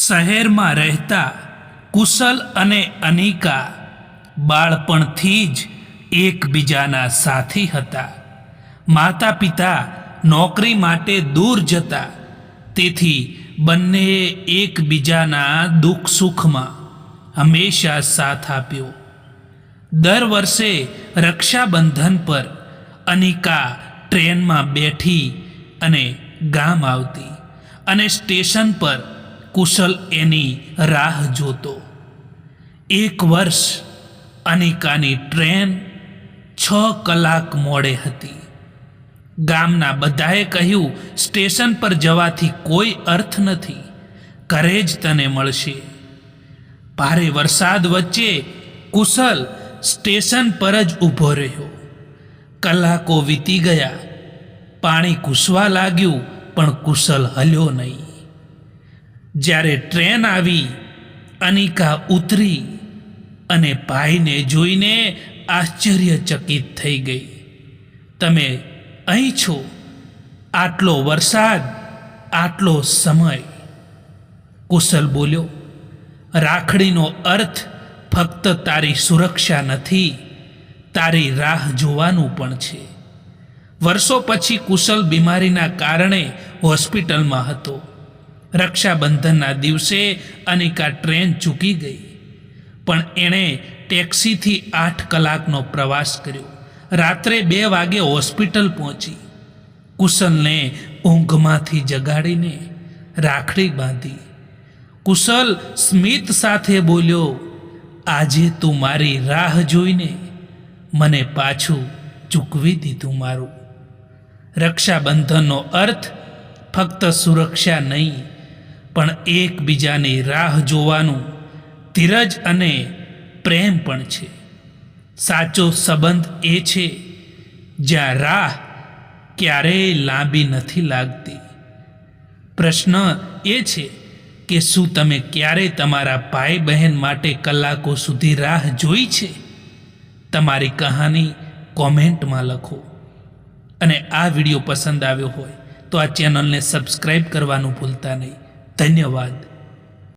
શહેરમાં રહેતા કુશલ અને અનિકા બાળપણથી જ એકબીજાના સાથી હતા. માતા પિતા નોકરી માટે દૂર જતા, તેથી બંનેએ એકબીજાના દુઃખ સુખમાં હંમેશા સાથ આપ્યો. દર વર્ષે રક્ષાબંધન પર અનિકા ટ્રેનમાં બેઠી અને ગામ આવતી અને સ્ટેશન પર કુશલ એની રાહ જોતો. એક વર્ષ અનિકાની ટ્રેન છ કલાક મોડે હતી. ગામના બધાએ કહ્યું, સ્ટેશન પર જવાથી કોઈ અર્થ નથી. ઘરે જ તને મળશે. ભારે વરસાદ વચ્ચે કુશલ સ્ટેશન પર જ ઊભો રહ્યો. કલાકો વીતી ગયા. પાણી કૂસવા લાગ્યું, પણ કુશલ હલ્યો નહીં. જ્યારે ટ્રેન આવી, અનિકા ઉતરી અને ભાઈને જોઈને આશ્ચર્યચકિત થઈ ગઈ. તમે અહીં છો? આટલો વરસાદ, આટલો સમય. કુશલ બોલ્યો, રાખડીનો અર્થ ફક્ત તારી સુરક્ષા નથી, તારી રાહ જોવાનું પણ છે. વર્ષો પછી કુશલ બીમારીના કારણે હોસ્પિટલમાં હતો. રક્ષાબંધનના દિવસે અનિકા ટ્રેન ચૂકી ગઈ. પણ એણે ટેક્સીથી આઠ કલાકનો પ્રવાસ કર્યો. રાત્રે બે વાગે હોસ્પિટલ પહોંચી. કુશલને ઊંઘમાંથી જગાડીને રાખડી બાંધી. કુશલ સ્મિત સાથે બોલ્યો, આજે તું મારી રાહ જોઈને મને પાછું ચૂકવી દીધું મારું. રક્ષાબંધનનો અર્થ ફક્ત સુરક્ષા નહીં પણ એકબીજાની રાહ જોવાનું ધીરજ અને પ્રેમ પણ છે. સાચો સંબંધ એ છે, જ્યાં રાહ ક્યારેય લાંબી નથી લાગતી. પ્રશ્ન એ છે કે શું તમે ક્યારેય તમારા ભાઈ બહેન માટે કલાકો સુધી રાહ જોઈ છે? તમારી કહાની કોમેન્ટમાં લખો. અને આ વીડિયો પસંદ આવ્યો હોય તો આ ચેનલને સબસ્ક્રાઈબ કરવાનું ભૂલતા નહીં. ધન્યવાદ.